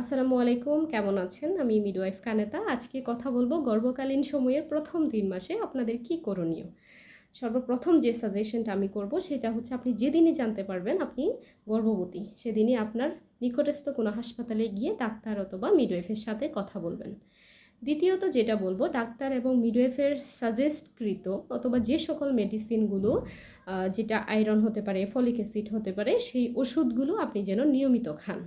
আসসালামু আলাইকুম, কেমন আছেন? আমি মিডওয়াইফ কানেতা। আজকে কথা বলব গর্ভকালীন সময়ের প্রথম তিন মাসে আপনাদের কি করণীয়। সর্বপ্রথম যে সাজেশনটা আমি করব সেটা হচ্ছে আপনি যেদিনই জানতে পারবেন আপনি গর্ভবতী, সেদিনই আপনার নিকটস্থ কোনো হাসপাতালে গিয়ে ডাক্তার অথবা মিডওয়াইফের সাথে কথা বলবেন। দ্বিতীয়ত যেটা বলব, ডাক্তার এবং মিডওয়াইফের সাজেস্টকৃত অথবা যে সকল মেডিসিনগুলো যেটা আয়রন হতে পারে, ফলিক অ্যাসিড হতে পারে, সেই ওষুধগুলো আপনি যেন নিয়মিত খান।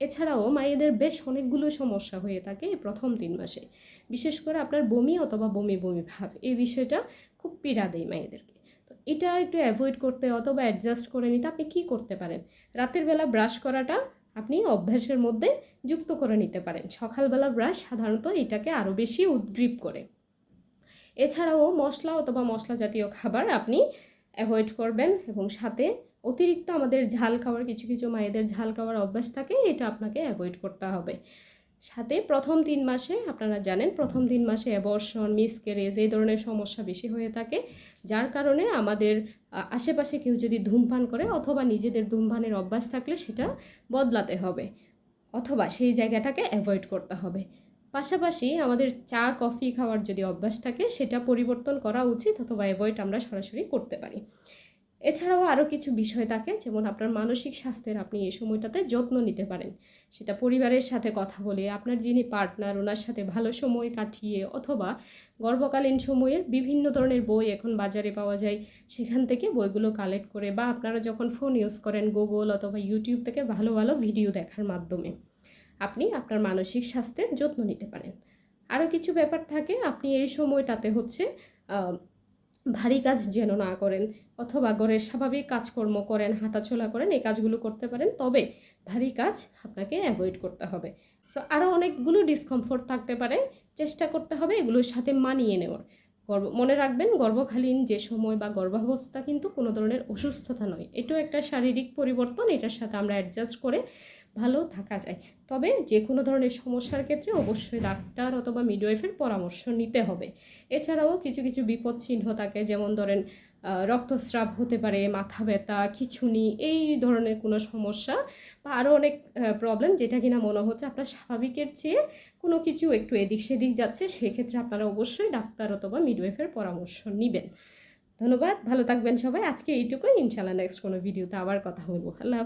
এছাড়াও মায়েদের বেশ অনেকগুলো সমস্যা হয়ে থাকে প্রথম তিন মাসে। বিশেষ করে আপনার বমি অথবা বমি বমি ভাব, এই বিষয়টা খুব পীড়া দেয় মায়েদেরকে। তো এটা একটু অ্যাভয়েড করতে অথবা অ্যাডজাস্ট করে নিতে আপনি কী করতে পারেন? রাতের বেলা ব্রাশ করাটা আপনি অভ্যাসের মধ্যে যুক্ত করে নিতে পারেন। সকালবেলা ব্রাশ সাধারণত এটাকে আরও বেশি উদ্গ্রীব করে। এছাড়াও মশলা অথবা মশলা জাতীয় খাবার আপনি অ্যাভয়েড করবেন এবং সাথে অতিরিক্ত আমাদের ঝাল খাওয়ার, কিছু কিছু মায়েদের ঝাল খাওয়ার অভ্যাস থাকে, এটা আপনাকে অ্যাভয়েড করতে হবে। সাথে প্রথম তিন মাসে, আপনারা জানেন, প্রথম তিন মাসে অ্যাবর্শন মিসক্যারেজ এই ধরনের সমস্যা বেশি হয়ে থাকে। যার কারণে আমাদের আশেপাশে কেউ যদি ধূমপান করে অথবা নিজেদের ধূমপানের অভ্যাস থাকলে সেটা বদলাতে হবে। অথবা সেই জায়গাটাকে অ্যাভয়েড করতে হবে। পাশাপাশি আমাদের চা, কফি খাওয়ার যদি অভ্যাস থাকে, সেটা পরিবর্তন করা উচিত অথবা অ্যাভয়েড আমরা সরাসরি করতে পারি। এছাড়াও আরও কিছু বিষয় থাকে, যেমন আপনার মানসিক স্বাস্থ্যের আপনি এই সময়টাতে যত্ন নিতে পারেন। সেটা পরিবারের সাথে কথা বলে, আপনার যিনি পার্টনার ওনার সাথে ভালো সময় কাটিয়ে অথবা গর্ভকালীন সময়ের বিভিন্ন ধরনের বই এখন বাজারে পাওয়া যায়, সেখান থেকে বইগুলো কালেক্ট করে বা আপনারা যখন ফোন ইউজ করেন গুগল অথবা ইউটিউব থেকে ভালো ভালো ভিডিও দেখার মাধ্যমে, আপনি আপনার মানসিক স্বাস্থ্যের যত্ন নিতে পারেন। আরও কিছু ব্যাপার থাকে, আপনি এই সময়টাতে হচ্ছে ভারী কাজ যেন না করেন অথবা ঘরের স্বাভাবিক কাজকর্ম করেন, হাঁটাচলা করেন, এই কাজগুলো করতে পারেন, তবে ভারী কাজ আপনাকে অ্যাভয়েড করতে হবে। সো আরও অনেকগুলো ডিসকমফোর্ট থাকতে পারে, চেষ্টা করতে হবে এগুলোর সাথে মানিয়ে নেওয়ার। গর্ভ মনে রাখবেন গর্ভকালীন যে সময় বা গর্ভাবস্থা কিন্তু কোনো ধরনের অসুস্থতা নয়। এটাও একটা শারীরিক পরিবর্তন, এটার সাথে আমরা অ্যাডজাস্ট করে ভালো থাকা যায়। তবে যে কোনো ধরনের সমস্যার ক্ষেত্রে অবশ্যই ডাক্তার অথবা মিডওয়াইফের পরামর্শ নিতে হবে। এছাড়াও কিছু কিছু বিপদ চিহ্ন থাকে, যেমন ধরেন রক্তস্রাব হতে পারে, মাথা ব্যথা, খিঁচুনি, এই ধরনের কোনো সমস্যা বা আরও অনেক প্রবলেম যেটা কিনা মনে হচ্ছে আপনার স্বাভাবিকের চেয়ে কোনো কিছু একটু এদিক সেদিক যাচ্ছে, সেক্ষেত্রে আপনারা অবশ্যই ডাক্তার অথবা মিডওয়াইফের পরামর্শ নেবেন। ধন্যবাদ, ভালো থাকবেন সবাই। আজকে এইটুকুই। ইনশাল্লাহ নেক্সট কোনো ভিডিওতে আবার কথা বলব। আল্লাহ।